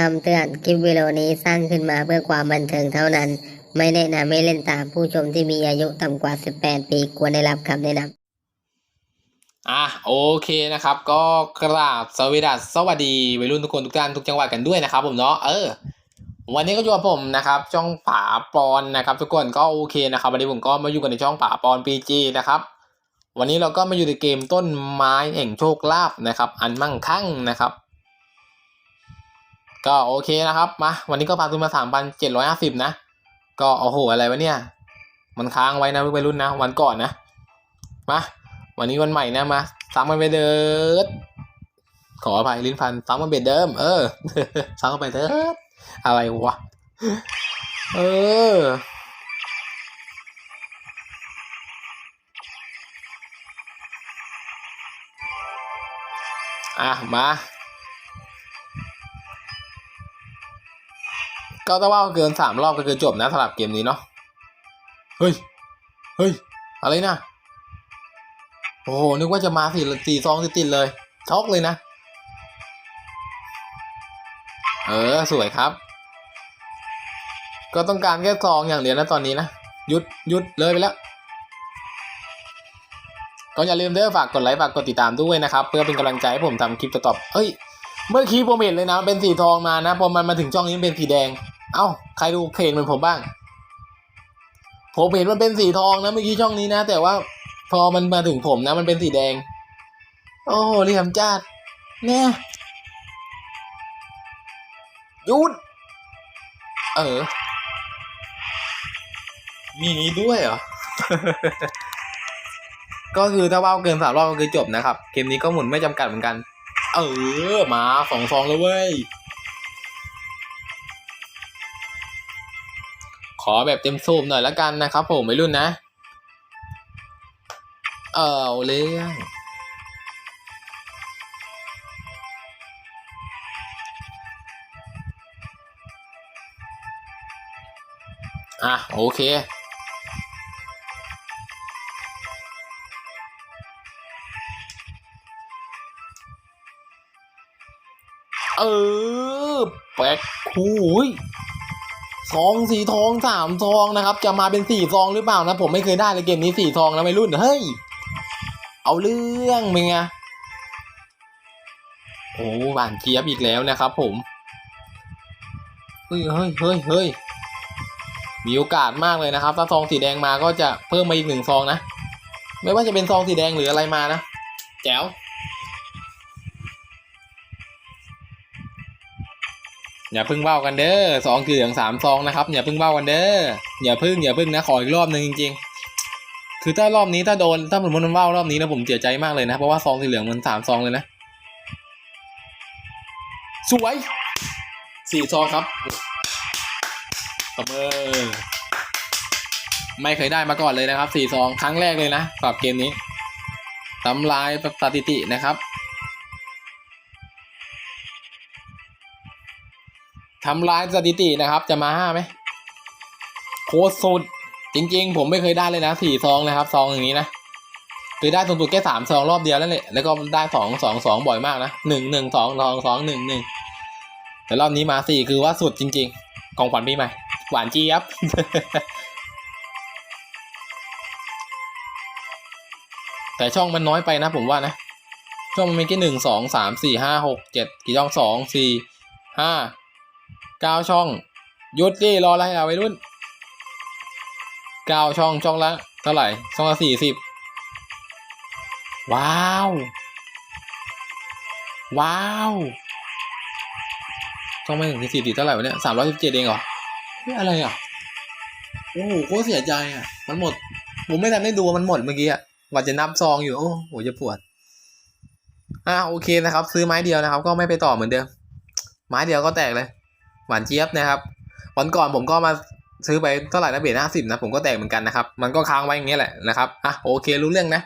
คำเตือนคลิปวิดีโอนี้สร้างขึ้นมาเพื่อความบันเทิงเท่านั้น ไม่แนะนำให้เล่นตามผู้ชมที่มีอายุต่ำกว่า 18 ปีควรได้รับคำแนะนำอะโอเคนะครับ ก็กราบสวัสดีสวัสดีวัยรุ่นทุกคนทุกท่านทุกจังหวัดกันด้วยนะครับ ผมเนาะเออ วันนี้ก็อยู่กับผมนะครับช่องฝาปอนนะครับ ทุกคนก็โอเคนะครับวันนี้ผมก็มาอยู่กันในช่องฝาปอนปีจีนะครับวันนี้เราก็มาอยู่ในเกมต้นไม้แห่งโชคลาภนะครับ อันมั่งคั่งนะครับ ก็โอเคนะครับมาวันนี้ก็พาทุนมาสามพันเจ็ดร้อยห้าสิบนะ ก็โอ้โหอะไรวะเนี่ย มันค้างไว้นะวัยรุ่นนะ วันก่อนนะมาวันนี้วันใหม่นะมาซ้ำกันไปเดิดขออภัยลิ้นพันซ้ำกันไปเดิม เออซ้ำกันไปเดิดอะไรวะเอออะมา ก็ต้องว่าเกินสามรอบก็คือจบนะสำหรับเกมนี้เนาะ เฮ้ย เฮ้ย อะไรนะ โอ้โห นึกว่าจะมาสี่สี่ซองติดๆเลย ช็อกเลยนะ เออ สวยครับ ก็ต้องการแค่ซองอย่างเดียวนะตอนนี้นะหยุดหยุดเลยไปแล้วก็อย่าลืมเด้อฝากกดไลค์ฝากกดติดตามด้วยนะครับ เพื่อเป็นกำลังใจให้ผมทำคลิปต่อๆเอ้ย เมื่อกี้ผมเห็นเลยนะเป็นสีทองมานะพอมันมาถึงช่องนี้มันเป็นสีแดง เอ้าใครดูเพจเหมือนผมบ้าง ผมเห็นมันเป็นสีทองนะเมื่อกี้ช่องนี้นะ แต่ว่าพอมันมาถึงผมนะ มันเป็นสีแดง โอ้โหเหลี่ยมจัดเนี่ยยุดเออ มีนี้ด้วยเหรอ ก็คือถ้าว่าวเกินสามรอบก็คือจบนะครับ เกมนี้ก็หมุนไม่จำกัดเหมือนกัน เออ มาสองซองแล้วเว้ย ขอแบบเต็มสูบหน่อยละกันนะครับผมไม่รุ่นนะ เออเรื่องอะโอเคเออแปลกคูย ซองสีทองสามซองนะครับ จะมาเป็นสี่ซองหรือเปล่านะ ผมไม่เคยได้เลยเกมนี้สี่ซองนะไม่รุ่นเฮ้ยเอาเรื่องเป็นไงโอ้หวานเจี๊ยบอีกแล้วนะครับ ผมเฮ้ยเฮ้ยเฮ้ยเฮ้ยมีโอกาสมากเลยนะครับ ถ้าซองสีแดงมาก็จะเพิ่มมาอีกหนึ่งซองนะ ไม่ว่าจะเป็นซองสีแดงหรืออะไรมานะแจ๋ว อย่าพึ่งเบ้ากันเด้อสองคือเหลืองสามซองนะครับ อย่าพึ่งเบ้ากันเด้ออย่าพึ่งอย่าพึ่งนะขออีกรอบหนึ่งจริงๆ คือถ้ารอบนี้ถ้าโดนถ้าผมมันเบ้ารอบนี้นะผมเสียใจมากเลยนะเพราะว่าซองสีเหลืองมันสามซองเลยนะสวยสี่ซองครับตบมือไม่เคยได้มาก่อนเลยนะครับสี่ซองครั้งแรกเลยนะสำหรับเกมนี้ทำลายสถิตินะครับ ทำลายสถิตินะครับจะมาห้าไหมโคตรสุด จริง ๆ ผมไม่เคยได้เลยนะสี่ซองนะครับซองอย่างนี้นะเคยได้สูงสุดแค่สามซองรอบเดียวแล้วแหละแล้วก็ได้สองสองสองบ่อยมากนะหนึ่งหนึ่งสองสองสองหนึ่งหนึ่งแต่รอบนี้มาสี่คือว่าสุดจริง ๆ ของขวัญปีใหม่ หวานจี๊ยบแต่ช่องมันน้อยไปนะผมว่านะ ช่องมันมีแค่หนึ่งสองสามสี่ห้าหกเจ็ดกี่ช่องสองสี่ห้า เก้าช่องหยุดดิรออะไรอะวัยรุ่นเก้าช่องช่องละเท่าไหร่ช่องละสี่สิบว้าว ว้าวช่องไม่ถึงสี่สิบเท่าไหร่วะเนี่ยสามร้อยสิบเจ็ดเองเหรอเฮ้ยอะไรอะโอ้โหโคตรเสียใจอะ มันหมด ผมไม่ทันได้ดูมันหมดเมื่อกี้อะว่าจะนับซองอยู่ โอ้โหจะปวด อ่าโอเคนะครับ ซื้อไม้เดียวนะครับ ก็ไม่ไปต่อเหมือนเดิม ไม้เดียวก็แตกเลย หวานเจี๊ยบนะครับวันก่อนผมก็มาซื้อไปเท่าไหร่นะเบรห้าสิบนะผมก็แตกเหมือนกันนะครับ มันก็ค้างไว้อย่างเงี้ยแหละนะครับอะโอเครู้เรื่องนะ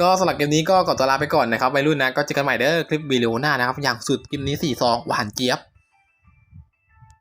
ก็สำหรับเกมนี้ก็ขอตัวลาไปก่อนนะครับไปรุ่นนะก็เจอกันใหม่เด้อคลิปวิดีโอหน้านะครับ อย่างสุดคลิปนี้สี่ซองหวานเจี๊ยบ